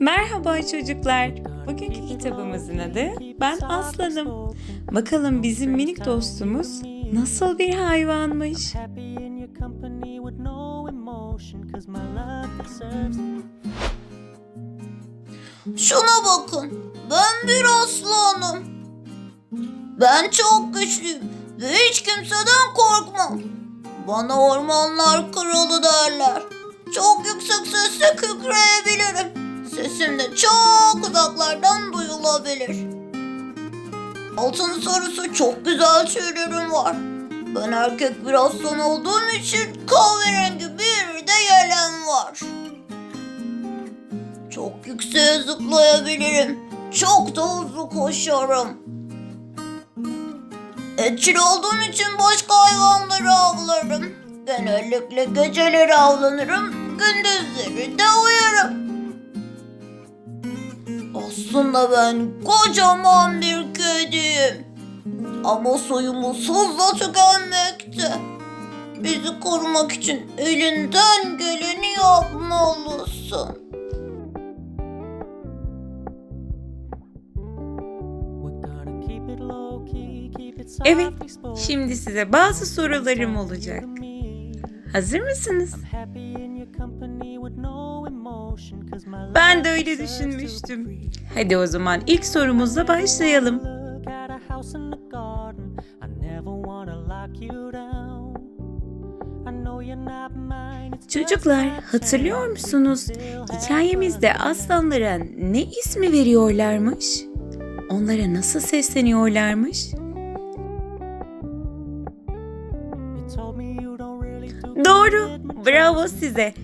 Merhaba çocuklar. Bugünkü kitabımızın adı Ben Aslanım. Bakalım bizim minik dostumuz nasıl bir hayvanmış? Şuna bakın. Ben bir aslanım. Ben çok güçlüyüm ve hiç kimseden korkmam. Bana ormanlar kralı derler. Çok yüksek sesle kükreyebilirim. Sesim de çok uzaklardan duyulabilir. Altın sarısı çok güzel tüylerim var. Ben erkek bir aslan olduğum için kahverengi bir de yelem var. Çok yükseğe zıplayabilirim. Çok da hızlı koşarım. Etçil olduğum için başka hayvanları avlarım. Genellikle geceleri avlanırım, gündüzleri de uyarım. Aslında ben kocaman bir kediyim. Ama soyumuz hızla tükenmekte. Bizi korumak için elinden geleni yapmalısın. Evet, şimdi size bazı sorularım olacak. Hazır mısınız? Ben de öyle düşünmüştüm. Hadi o zaman ilk sorumuzla başlayalım. Çocuklar hatırlıyor musunuz? Hikayemizde aslanlara ne ismi veriyorlarmış? Onlara nasıl sesleniyorlarmış? Doğru, bravo size.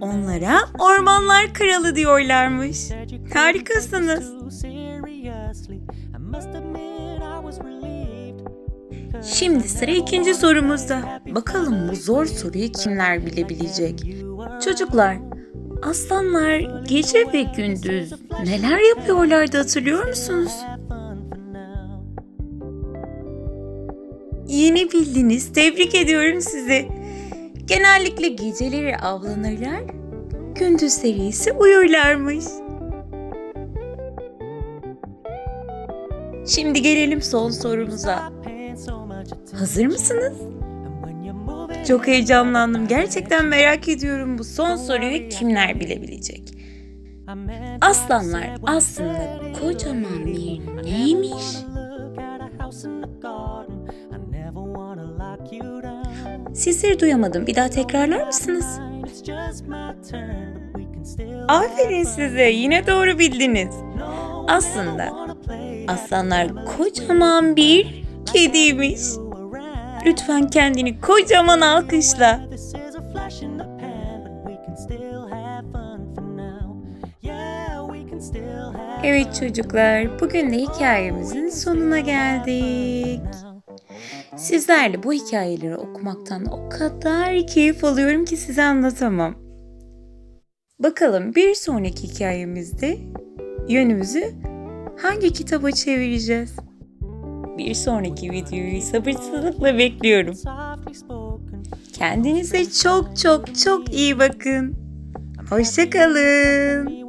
Onlara ormanlar kralı diyorlarmış. Harikasınız. Şimdi sıra ikinci sorumuzda. Bakalım bu zor soruyu kimler bilebilecek? Çocuklar, aslanlar gece ve gündüz neler yapıyorlardı hatırlıyor musunuz? Yeni bildiniz. Tebrik ediyorum sizi. Genellikle geceleri avlanırlar, gündüzleri ise uyurlarmış. Şimdi gelelim son sorumuza. Hazır mısınız? Çok heyecanlandım. Gerçekten merak ediyorum bu son soruyu kimler bilebilecek? Aslanlar aslında kocaman bir neymiş? Sizleri duyamadım. Bir daha tekrarlar mısınız? Aferin size. Yine doğru bildiniz. Aslında aslanlar kocaman bir kediymiş. Lütfen kendini kocaman alkışla. Evet çocuklar, bugün de hikayemizin sonuna geldik. Sizlerle bu hikayeleri okumaktan o kadar keyif alıyorum ki size anlatamam. Bakalım bir sonraki hikayemizde yönümüzü hangi kitaba çevireceğiz? Bir sonraki videoyu sabırsızlıkla bekliyorum. Kendinize çok çok çok iyi bakın. Hoşçakalın.